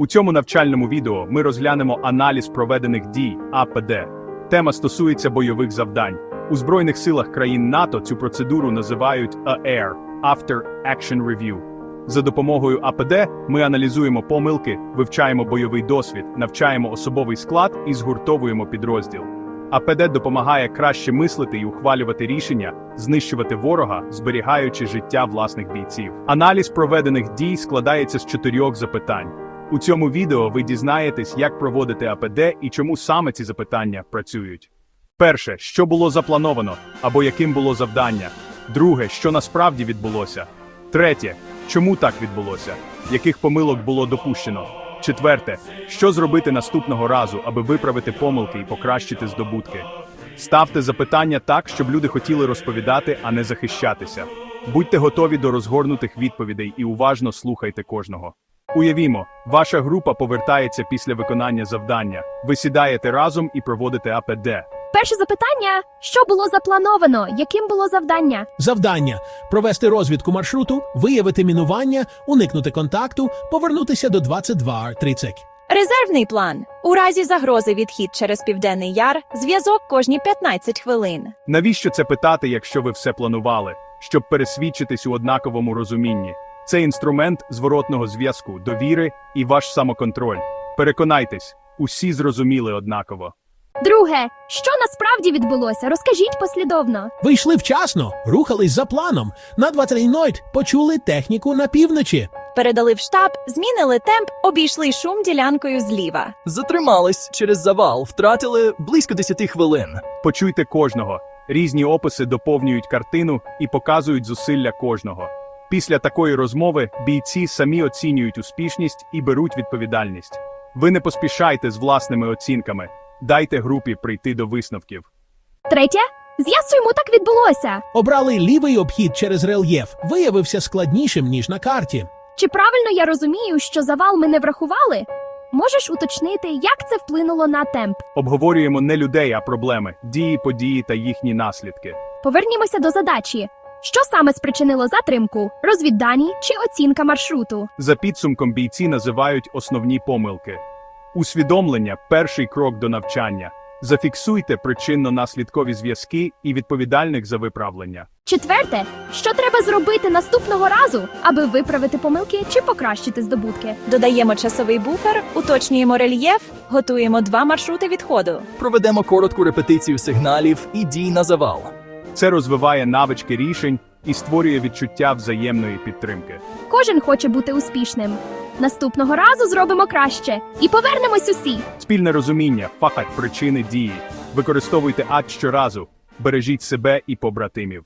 У цьому навчальному відео ми розглянемо аналіз проведених дій АПД. Тема стосується бойових завдань. У Збройних силах країн НАТО цю процедуру називають AIR – After Action Review. За допомогою АПД ми аналізуємо помилки, вивчаємо бойовий досвід, навчаємо особовий склад і згуртовуємо підрозділ. АПД допомагає краще мислити і ухвалювати рішення, знищувати ворога, зберігаючи життя власних бійців. Аналіз проведених дій складається з чотирьох запитань. У цьому відео ви дізнаєтесь, як проводити АПД і чому саме ці запитання працюють. Перше, що було заплановано або яким було завдання. Друге, що насправді відбулося. Третє, чому так відбулося, яких помилок було допущено. Четверте, що зробити наступного разу, аби виправити помилки і покращити здобутки. Ставте запитання так, щоб люди хотіли розповідати, а не захищатися. Будьте готові до розгорнутих відповідей і уважно слухайте кожного. Уявімо, ваша група повертається після виконання завдання. Ви сідаєте разом і проводите АПД. Перше запитання: що було заплановано? Яким було завдання? Завдання провести розвідку маршруту, виявити мінування, уникнути контакту, повернутися до 22.30. Резервний план. У разі загрози відхід через Південний Яр, зв'язок кожні 15 хвилин. Навіщо це питати, якщо ви все планували, щоб пересвідчитись у однаковому розумінні? Це інструмент зворотного зв'язку, довіри і ваш самоконтроль. Переконайтесь, усі зрозуміли однаково. Друге, що насправді відбулося? Розкажіть послідовно. Ви йшли вчасно, рухались за планом. На 20.00 почули техніку на півночі. Передали в штаб, змінили темп, обійшли шум ділянкою зліва. Затримались через завал, втратили близько 10 хвилин. Почуйте кожного. Різні описи доповнюють картину і показують зусилля кожного. Після такої розмови бійці самі оцінюють успішність і беруть відповідальність. Ви не поспішайте з власними оцінками. Дайте групі прийти до висновків. Третє, з'ясуємо, так відбулося. Обрали лівий обхід через рельєф, виявився складнішим, ніж на карті. Чи правильно я розумію, що завал ми не врахували? Можеш уточнити, як це вплинуло на темп? Обговорюємо не людей, а проблеми, дії, події та їхні наслідки. Повернімося до задачі. Що саме спричинило затримку? Розвіддані чи оцінка маршруту? За підсумком бійці називають основні помилки. Усвідомлення перший крок до навчання. Зафіксуйте причинно-наслідкові зв'язки і відповідальних за виправлення. Четверте, що треба зробити наступного разу, аби виправити помилки чи покращити здобутки? Додаємо часовий буфер, уточнюємо рельєф, готуємо два маршрути відходу. Проведемо коротку репетицію сигналів і дій на завал. Це розвиває навички рішень і створює відчуття взаємної підтримки. Кожен хоче бути успішним. Наступного разу зробимо краще і повернемось усі. Спільне розуміння, факт, причини дії. Використовуйте ад щоразу, бережіть себе і побратимів.